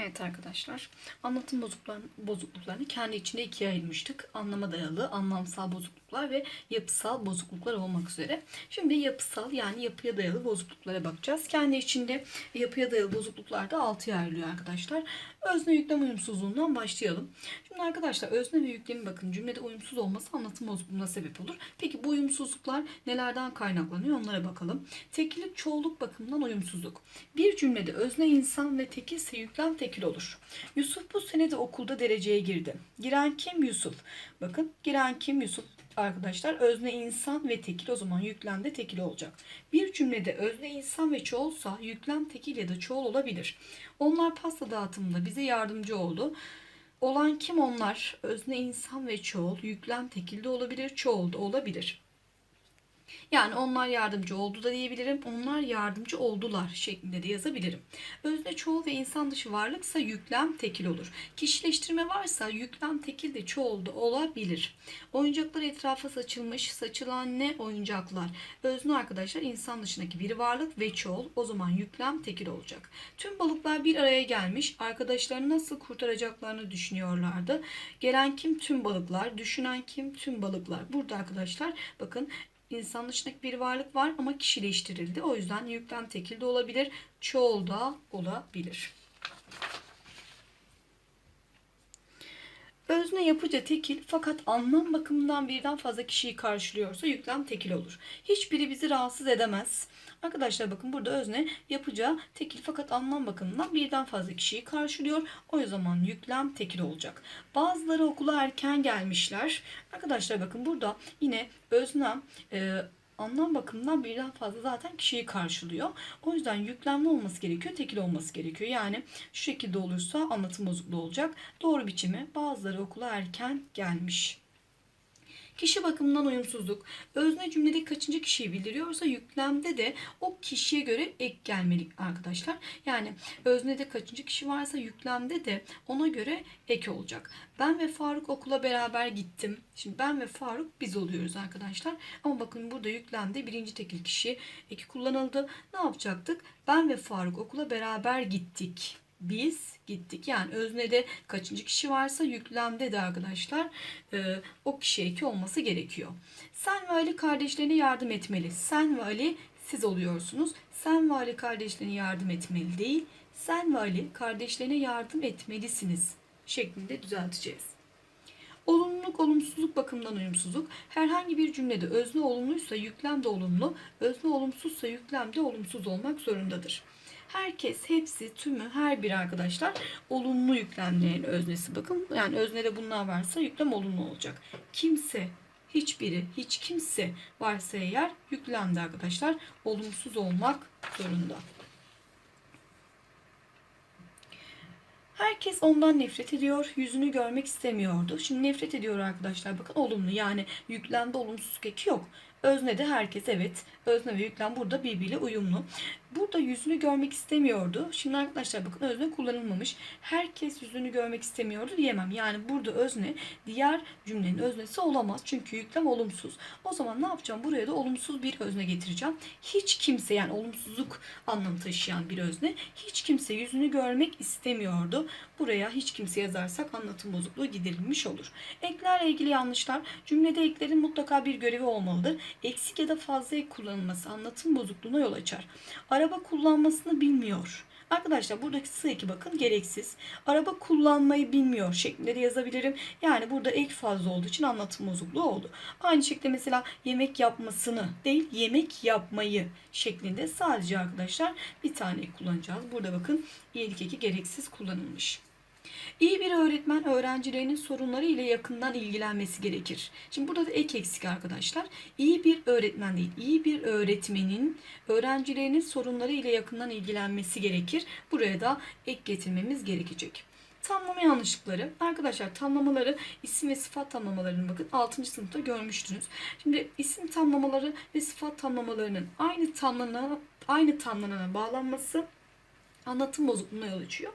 Evet arkadaşlar, anlatım bozukluklarını, kendi içinde ikiye ayırmıştık. Anlama dayalı, anlamsal bozukluklar ve yapısal bozukluklar olmak üzere. Şimdi yapısal yani yapıya dayalı bozukluklara bakacağız. Kendi içinde yapıya dayalı bozukluklar da altıya ayrılıyor arkadaşlar. Özne yüklem uyumsuzluğundan başlayalım. Şimdi arkadaşlar özne ve yüklemi bakın cümlede uyumsuz olması anlatım bozukluğuna sebep olur. Peki bu uyumsuzluklar nelerden kaynaklanıyor onlara bakalım. Tekillik çoğulluk bakımından uyumsuzluk. Bir cümlede özne insan ve tekilse yüklem tekil olur. Yusuf bu sene de okulda dereceye girdi. Giren kim? Yusuf. Bakın giren kim? Yusuf arkadaşlar özne insan ve tekil o zaman yüklem de tekil olacak. Bir cümlede özne insan ve çoğulsa yüklem tekil ya da çoğul olabilir. Onlar pasta dağıtımında bize yardımcı oldu. Olan kim onlar? Özne insan ve çoğul yüklem tekil de olabilir, çoğul da olabilir. Yani onlar yardımcı oldu da diyebilirim. Onlar yardımcı oldular şeklinde de yazabilirim. Özne çoğul ve insan dışı varlıksa yüklem tekil olur. Kişileştirme varsa yüklem tekil de çoğul da olabilir. Oyuncaklar etrafa saçılmış. Saçılan ne? Oyuncaklar. Özne arkadaşlar insan dışındaki bir varlık ve çoğul. O zaman yüklem tekil olacak. Tüm balıklar bir araya gelmiş. Arkadaşlarını nasıl kurtaracaklarını düşünüyorlardı. Gelen kim? Tüm balıklar. Düşünen kim? Tüm balıklar. Burada arkadaşlar bakın İnsan dışındaki bir varlık var ama kişileştirildi. O yüzden yüklem tekil de olabilir, çoğul da olabilir. Özne yapıca tekil fakat anlam bakımından birden fazla kişiyi karşılıyorsa yüklem tekil olur. Hiçbiri bizi rahatsız edemez. Arkadaşlar bakın burada özne yapıca tekil fakat anlam bakımından birden fazla kişiyi karşılıyor. O zaman yüklem tekil olacak. Bazıları okula erken gelmişler. Arkadaşlar bakın burada yine özne e, anlam bakımından birden fazla zaten kişiyi karşılıyor. O yüzden yüklemli olması gerekiyor, tekil olması gerekiyor. Yani şu şekilde olursa anlatım bozukluğu olacak. Doğru biçimi bazıları okula erken gelmiş. Kişi bakımından uyumsuzluk. Özne cümlede kaçıncı kişiyi bildiriyorsa yüklemde de o kişiye göre ek gelmeli arkadaşlar. Yani öznede kaçıncı kişi varsa yüklemde de ona göre ek olacak. Ben ve Faruk okula beraber gittim. Şimdi ben ve Faruk biz oluyoruz arkadaşlar. Ama bakın burada yüklemde birinci tekil kişi eki kullanıldı. Ne yapacaktık? Ben ve Faruk okula beraber gittik biz gittik. Yani öznede kaçıncı kişi varsa yüklemde de arkadaşlar e, o kişi eki olması gerekiyor. Sen ve Ali kardeşlerine yardım etmeli. Sen ve Ali siz oluyorsunuz. Sen ve Ali kardeşlerine yardım etmeli değil. Sen ve Ali kardeşlerine yardım etmelisiniz şeklinde düzelteceğiz. Olumluluk, olumsuzluk bakımından uyumsuzluk. Herhangi bir cümlede özne olumluysa yüklem de olumlu, özne olumsuzsa yüklem de olumsuz olmak zorundadır. Herkes, hepsi, tümü, her bir arkadaşlar olumlu yüklemlerin öznesi. Bakın yani öznede bunlar varsa yüklem olumlu olacak. Kimse, hiçbiri, hiç kimse varsa eğer yüklemde arkadaşlar olumsuz olmak zorunda. Herkes ondan nefret ediyor. Yüzünü görmek istemiyordu. Şimdi nefret ediyor arkadaşlar. Bakın olumlu yani yüklemde olumsuzluk eki yok. Özne de herkes evet. Özne ve yüklem burada birbiriyle uyumlu. Burada yüzünü görmek istemiyordu. Şimdi arkadaşlar bakın özne kullanılmamış. Herkes yüzünü görmek istemiyordu diyemem. Yani burada özne diğer cümlenin öznesi olamaz. Çünkü yüklem olumsuz. O zaman ne yapacağım? Buraya da olumsuz bir özne getireceğim. Hiç kimse yani olumsuzluk anlamı taşıyan bir özne. Hiç kimse yüzünü görmek istemiyordu. Buraya hiç kimse yazarsak anlatım bozukluğu giderilmiş olur. Eklerle ilgili yanlışlar. Cümlede eklerin mutlaka bir görevi olmalıdır. Eksik ya da fazla kullanılması anlatım bozukluğuna yol açar. Araba kullanmasını bilmiyor. Arkadaşlar buradaki sı eki bakın gereksiz. Araba kullanmayı bilmiyor şeklinde de yazabilirim. Yani burada ek fazla olduğu için anlatım bozukluğu oldu. Aynı şekilde mesela yemek yapmasını değil yemek yapmayı şeklinde sadece arkadaşlar bir tane kullanacağız. Burada bakın iyilik eki gereksiz kullanılmış. İyi bir öğretmen öğrencilerinin sorunları ile yakından ilgilenmesi gerekir. Şimdi burada da ek eksik arkadaşlar. İyi bir öğretmen değil, iyi bir öğretmenin öğrencilerinin sorunları ile yakından ilgilenmesi gerekir. Buraya da ek getirmemiz gerekecek. Tamlama yanlışlıkları. Arkadaşlar tamlamaları isim ve sıfat tamlamalarını bakın 6. sınıfta görmüştünüz. Şimdi isim tamlamaları ve sıfat tamlamalarının aynı tamlanana, aynı tamlanana bağlanması anlatım bozukluğuna yol açıyor.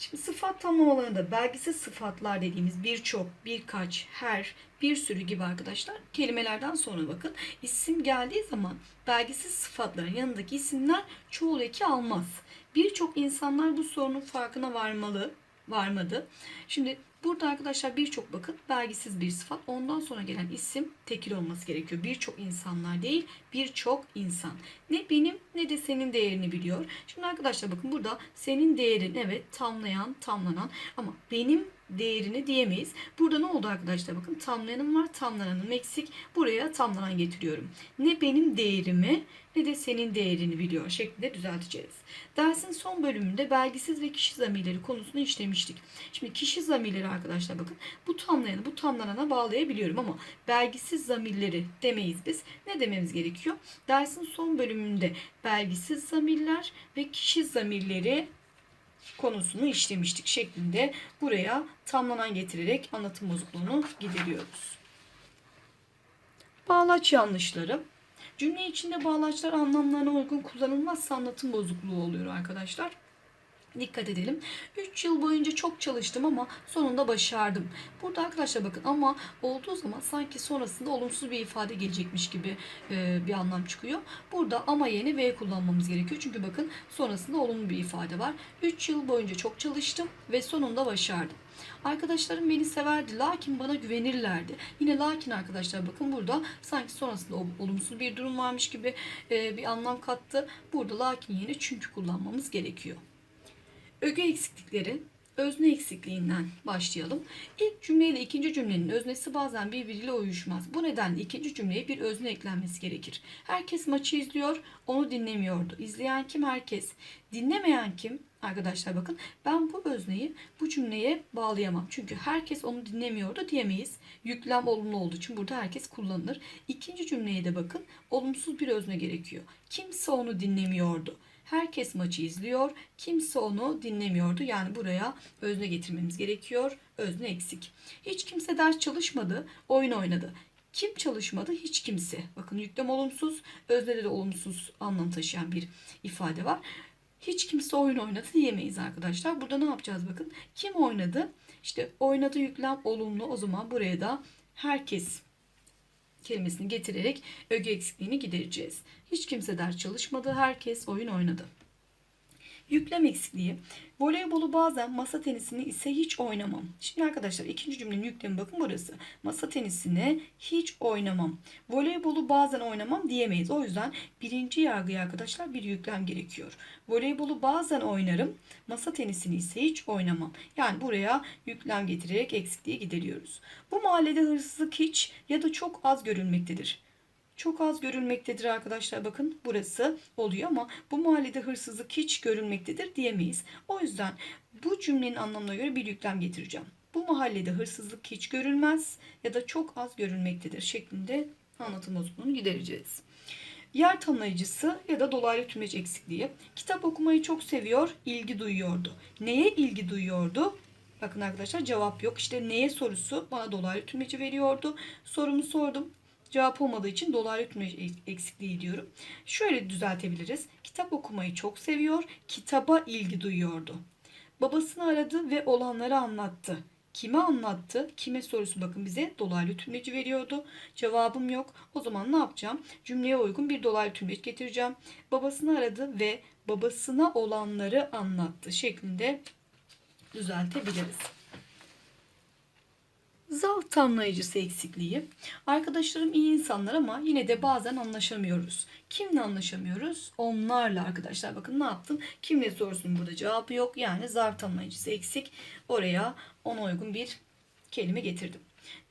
Şimdi sıfat tamlamalarında belgisiz sıfatlar dediğimiz birçok, birkaç, her, bir sürü gibi arkadaşlar kelimelerden sonra bakın isim geldiği zaman belgisiz sıfatların yanındaki isimler çoğul eki almaz. Birçok insanlar bu sorunun farkına varmalı, varmadı. Şimdi burada arkadaşlar birçok bakın belgisiz bir sıfat. Ondan sonra gelen isim tekil olması gerekiyor. Birçok insanlar değil, birçok insan. Ne benim ne de senin değerini biliyor. Şimdi arkadaşlar bakın burada senin değerin evet tamlayan, tamlanan ama benim değerini diyemeyiz. Burada ne oldu arkadaşlar? Bakın tamlayanım var, tamlananım eksik. Buraya tamlanan getiriyorum. Ne benim değerimi ne de senin değerini biliyor şeklinde düzelteceğiz. Dersin son bölümünde belgisiz ve kişi zamirleri konusunu işlemiştik. Şimdi kişi zamirleri arkadaşlar bakın bu tamlayanı bu tamlanana bağlayabiliyorum ama belgisiz zamirleri demeyiz biz. Ne dememiz gerekiyor? Dersin son bölümünde belgisiz zamirler ve kişi zamirleri konusunu işlemiştik şeklinde buraya tamlanan getirerek anlatım bozukluğunu gideriyoruz. Bağlaç yanlışları. Cümle içinde bağlaçlar anlamlarına uygun kullanılmazsa anlatım bozukluğu oluyor arkadaşlar. Dikkat edelim. 3 yıl boyunca çok çalıştım ama sonunda başardım. Burada arkadaşlar bakın ama olduğu zaman sanki sonrasında olumsuz bir ifade gelecekmiş gibi e, bir anlam çıkıyor. Burada ama yerine V kullanmamız gerekiyor. Çünkü bakın sonrasında olumlu bir ifade var. 3 yıl boyunca çok çalıştım ve sonunda başardım. Arkadaşlarım beni severdi lakin bana güvenirlerdi. Yine lakin arkadaşlar bakın burada sanki sonrasında olumsuz bir durum varmış gibi e, bir anlam kattı. Burada lakin yerine çünkü kullanmamız gerekiyor. Öge eksiklikleri özne eksikliğinden başlayalım. İlk cümle ile ikinci cümlenin öznesi bazen birbiriyle uyuşmaz. Bu nedenle ikinci cümleye bir özne eklenmesi gerekir. Herkes maçı izliyor, onu dinlemiyordu. İzleyen kim? Herkes. Dinlemeyen kim? Arkadaşlar bakın ben bu özneyi bu cümleye bağlayamam. Çünkü herkes onu dinlemiyordu diyemeyiz. Yüklem olumlu olduğu için burada herkes kullanılır. İkinci cümleye de bakın olumsuz bir özne gerekiyor. Kimse onu dinlemiyordu. Herkes maçı izliyor. Kimse onu dinlemiyordu. Yani buraya özne getirmemiz gerekiyor. Özne eksik. Hiç kimse ders çalışmadı. Oyun oynadı. Kim çalışmadı? Hiç kimse. Bakın yüklem olumsuz. Öznede de olumsuz anlam taşıyan bir ifade var. Hiç kimse oyun oynadı diyemeyiz arkadaşlar. Burada ne yapacağız bakın. Kim oynadı? İşte oynadı yüklem olumlu. O zaman buraya da herkes kelimesini getirerek öge eksikliğini gidereceğiz. Hiç kimse ders çalışmadı, herkes oyun oynadı. Yüklem eksikliği. Voleybolu bazen masa tenisini ise hiç oynamam. Şimdi arkadaşlar ikinci cümlenin yüklemi bakın burası. Masa tenisini hiç oynamam. Voleybolu bazen oynamam diyemeyiz. O yüzden birinci yargıya arkadaşlar bir yüklem gerekiyor. Voleybolu bazen oynarım. Masa tenisini ise hiç oynamam. Yani buraya yüklem getirerek eksikliği gideriyoruz. Bu mahallede hırsızlık hiç ya da çok az görülmektedir çok az görülmektedir arkadaşlar. Bakın burası oluyor ama bu mahallede hırsızlık hiç görülmektedir diyemeyiz. O yüzden bu cümlenin anlamına göre bir yüklem getireceğim. Bu mahallede hırsızlık hiç görülmez ya da çok az görülmektedir şeklinde anlatım bozukluğunu gidereceğiz. Yer tanıyıcısı ya da dolaylı tümeç eksikliği. Kitap okumayı çok seviyor, ilgi duyuyordu. Neye ilgi duyuyordu? Bakın arkadaşlar cevap yok. İşte neye sorusu bana dolaylı tümeci veriyordu. Sorumu sordum. Cevap olmadığı için dolaylı tümleç eksikliği diyorum. Şöyle düzeltebiliriz. Kitap okumayı çok seviyor, kitaba ilgi duyuyordu. Babasını aradı ve olanları anlattı. Kime anlattı? Kime sorusu bakın bize dolaylı tümleci veriyordu. Cevabım yok. O zaman ne yapacağım? Cümleye uygun bir dolaylı tümleç getireceğim. Babasını aradı ve babasına olanları anlattı şeklinde düzeltebiliriz. Zavk tamlayıcısı eksikliği. Arkadaşlarım iyi insanlar ama yine de bazen anlaşamıyoruz. Kimle anlaşamıyoruz? Onlarla arkadaşlar. Bakın ne yaptım? Kimle sorusunun burada cevabı yok. Yani zarf tamlayıcısı eksik. Oraya ona uygun bir kelime getirdim.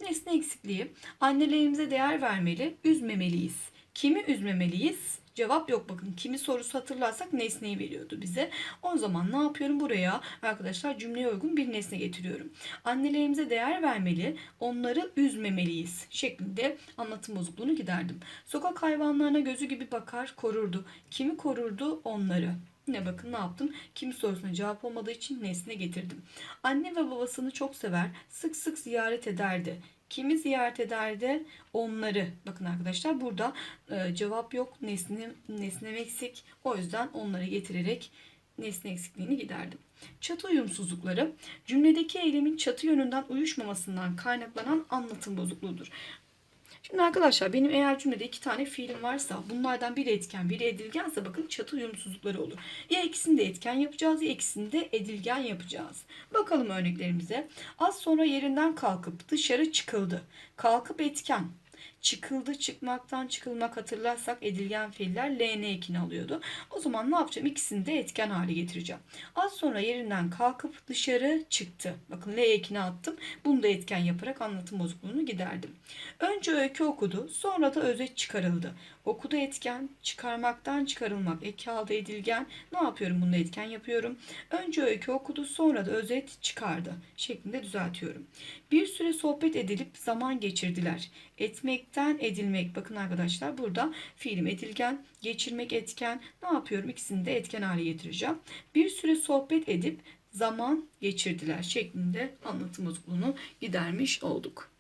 Nesne eksikliği. Annelerimize değer vermeli, üzmemeliyiz. Kimi üzmemeliyiz? Cevap yok bakın. Kimi sorusu hatırlarsak nesneyi veriyordu bize. O zaman ne yapıyorum buraya? Arkadaşlar cümleye uygun bir nesne getiriyorum. Annelerimize değer vermeli, onları üzmemeliyiz şeklinde anlatım bozukluğunu giderdim. Sokak hayvanlarına gözü gibi bakar, korurdu. Kimi korurdu? Onları. Yine bakın ne yaptım? Kimi sorusuna cevap olmadığı için nesne getirdim. Anne ve babasını çok sever, sık sık ziyaret ederdi. Kimi ziyaret ederdi? Onları. Bakın arkadaşlar burada e, cevap yok. Nesne, nesne eksik. O yüzden onları getirerek nesne eksikliğini giderdim. Çatı uyumsuzlukları cümledeki eylemin çatı yönünden uyuşmamasından kaynaklanan anlatım bozukluğudur. Şimdi arkadaşlar benim eğer cümlede iki tane fiilim varsa bunlardan biri etken biri edilgense bakın çatı uyumsuzlukları olur. Ya ikisini de etken yapacağız ya ikisini de edilgen yapacağız. Bakalım örneklerimize. Az sonra yerinden kalkıp dışarı çıkıldı. Kalkıp etken. Çıkıldı çıkmaktan çıkılmak hatırlarsak edilgen fiiller LN ekini alıyordu. O zaman ne yapacağım? İkisini de etken hale getireceğim. Az sonra yerinden kalkıp dışarı çıktı. Bakın L ekini attım. Bunu da etken yaparak anlatım bozukluğunu giderdim. Önce öykü okudu, sonra da özet çıkarıldı. Okudu etken, çıkarmaktan çıkarılmak, eki aldı edilgen. Ne yapıyorum? Bunu da etken yapıyorum. Önce öykü okudu, sonra da özet çıkardı şeklinde düzeltiyorum. Bir süre sohbet edilip zaman geçirdiler. Etmekten edilmek. Bakın arkadaşlar burada fiilim edilgen, geçirmek etken. Ne yapıyorum? İkisini de etken hale getireceğim. Bir süre sohbet edip zaman geçirdiler şeklinde anlatım bozukluğunu gidermiş olduk.